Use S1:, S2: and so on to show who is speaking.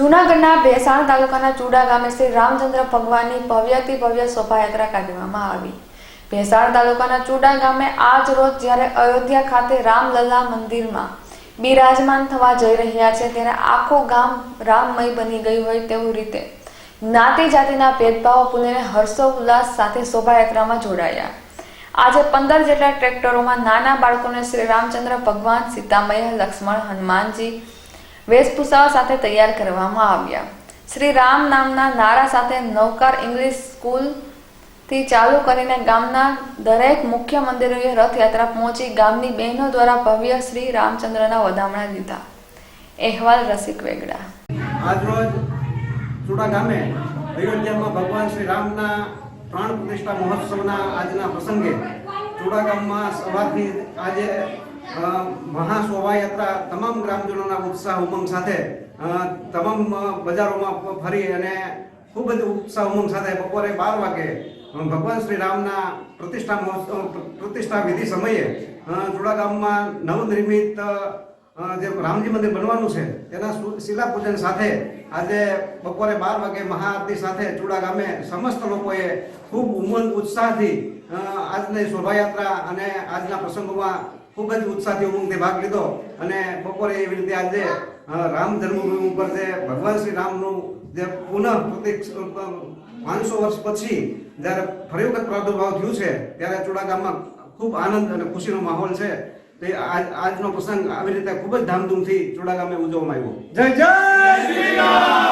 S1: જૂનાગઢના ભેસાણ તાલુકાના ચુડા ગામે શ્રી રામચંદ્ર ભગવાનની ભવ્યથી ભવ્ય શોભાયાત્રા કાઢવામાં આવી. ભેસાણ તાલુકાના ચુડા ગામે આજ રોજ જ્યારે અયોધ્યા ખાતે રામલલ્લા મંદિરમાં બિરાજમાન થવા જઈ રહ્યા છે, ત્યારે આખું ગામ રામમય બની ગયું હોય તેવું રીતે જ્ઞાતિ જાતિના ભેદભાવ ભૂલીને હર્ષોલ્લાસ સાથે શોભાયાત્રામાં જોડાયા. આજે પંદર જેટલા ટ્રેક્ટરોમાં નાના બાળકોને શ્રી રામચંદ્ર ભગવાન સીતામય, લક્ષ્મણ, હનુમાનજી વેશભૂષાઓ સાથે તૈયાર કરવામાં આવ્યા. શ્રી રામ નામના નારા સાથે નવકાર ઇંગ્લિશ સ્કૂલથી ચાલુ કરીને ગામના દરેક મુખ્ય મંદિરોએ રથયાત્રા પહોંચી ગામની બહેનો દ્વારા ભવ્ય શ્રી રામચંદ્રના વધામણા દીધા. અહેવાલ રસિક વેગડા.
S2: આજરોજ ચુડા ગામે અયોધ્યામાં ભગવાન શ્રી રામના પ્રાણ પ્રતિષ્ઠા મહોત્સવના આજના પ્રસંગે ચુડા ગામમાં સવારથી આજે અ, મહા શોભાયાત્રા તમામ ગ્રામજનોના ઉત્સાહ ઉમંગ સાથે તમામ બજારોમાં ફરી અને ખૂબ જ ઉત્સાહ ઉમંગ સાથે બપોરે બાર વાગે ભગવાન શ્રી રામના પ્રતિષ્ઠા મહોત્સવ પ્રતિષ્ઠા વિધિ સમયે જોડા ગામમાં નવનિર્મિત જે રામજી મંદિર બનવાનું છે સુ- શિલાપૂજન સાથે આજે બપોરે બાર વાગે મહાઆરતી સાથે ચૂડા ગામે સમસ્ત લોકોએ ખૂબ ઉમંગ ઉત્સાહથી આજની શોભાયાત્રા અને આજના પ્રસંગોમાં ખૂબ જ ઉત્સાહથી ઉમંગથી ભાગ લીધો. અને બપોરે એવી રીતે આજે રામ જન્મભૂમિ ઉપર જે ભગવાન શ્રી રામનું જે પુનઃ પ્રતિક પાંચસો વર્ષ પછી જ્યારે ફરી વખત પ્રાદુર્ભાવ થયું છે, ત્યારે ચૂડા ગામમાં ખૂબ આનંદ અને ખુશીનો માહોલ છે. તે આજ આજનો પ્રસંગ આવી રીતે ખૂબ જ ધામધૂમથી ચુડા ગામે ઉજવવામાં આવ્યો.
S3: જય જય શ્રી રામ!